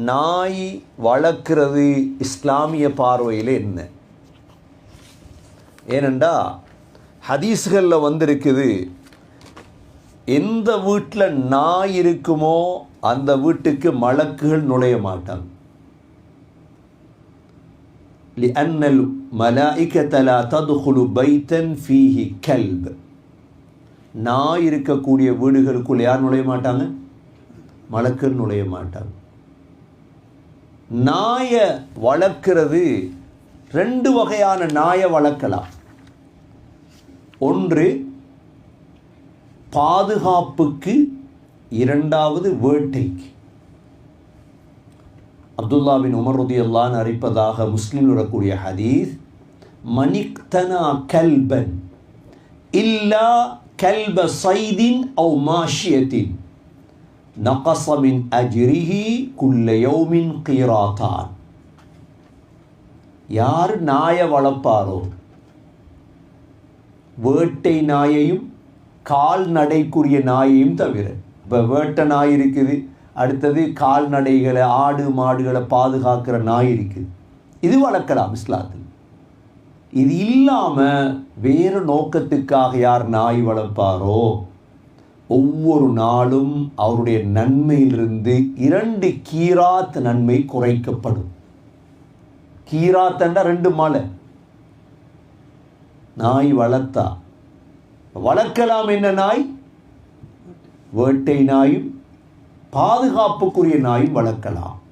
நாய் வளர்க்கிறது இஸ்லாமிய பார்வையில் என்ன ஏனெண்டா ஹதீஸ்களில் வந்திருக்குது எந்த வீட்டில் நாய் இருக்குமோ அந்த வீட்டுக்கு மலக்குகள் நுழைய மாட்டாங்க لأن الملائكة لا تدخل بيتا فيه كلب நாய் இருக்கக்கூடிய வீடுகளுக்குள் யார் நுழைய மாட்டாங்க மலக்கள் நுழைய மாட்டாங்க நாயை வளர்க்கிறது ரெண்டு வகையான நாயை வளர்க்கலாம். ஒன்று பாதுகாப்புக்கு இரண்டாவது வேட்டைக்கு. அப்துல்லா பின் உமர் ரதியல்லான் அறிப்பதாக முஸ்லீம் வரக்கூடிய ஹதீஸ் மணிக்தனா கல்பன் இல்லா கல்ப சைதின் அவு மாஷியத்தின். நகச மின் அஜ்ரிஹி குல்ல யௌமின் கீராத்தான் யார் நாயை வளர்ப்பாரோ? வேட்டை நாயையும் கால்நடைக்குரிய நாயையும் தவிர. இப்போ வேட்டை நாய் இருக்குது. அடுத்தது கால்நடைகளை ஆடு மாடுகளை பாதுகாக்கிற நாய் இருக்குது. இது வளர்க்கலாம் இஸ்லாத்தில். இது இல்லாமல் வேறு நோக்கத்துக்காக யார் நாய் வளர்ப்பாரோ? ஒவ்வொரு நாளும் அவருடைய நன்மையிலிருந்து இரண்டு கீராத் நன்மை குறைக்கப்படும். கீராத்தண்டா ரெண்டு மலை. நாய் வளர்த்தா. வளர்க்கலாம் என்ன நாய்? வேட்டை நாயும் பாதுகாப்புக்குரிய நாயும் வளர்க்கலாம்.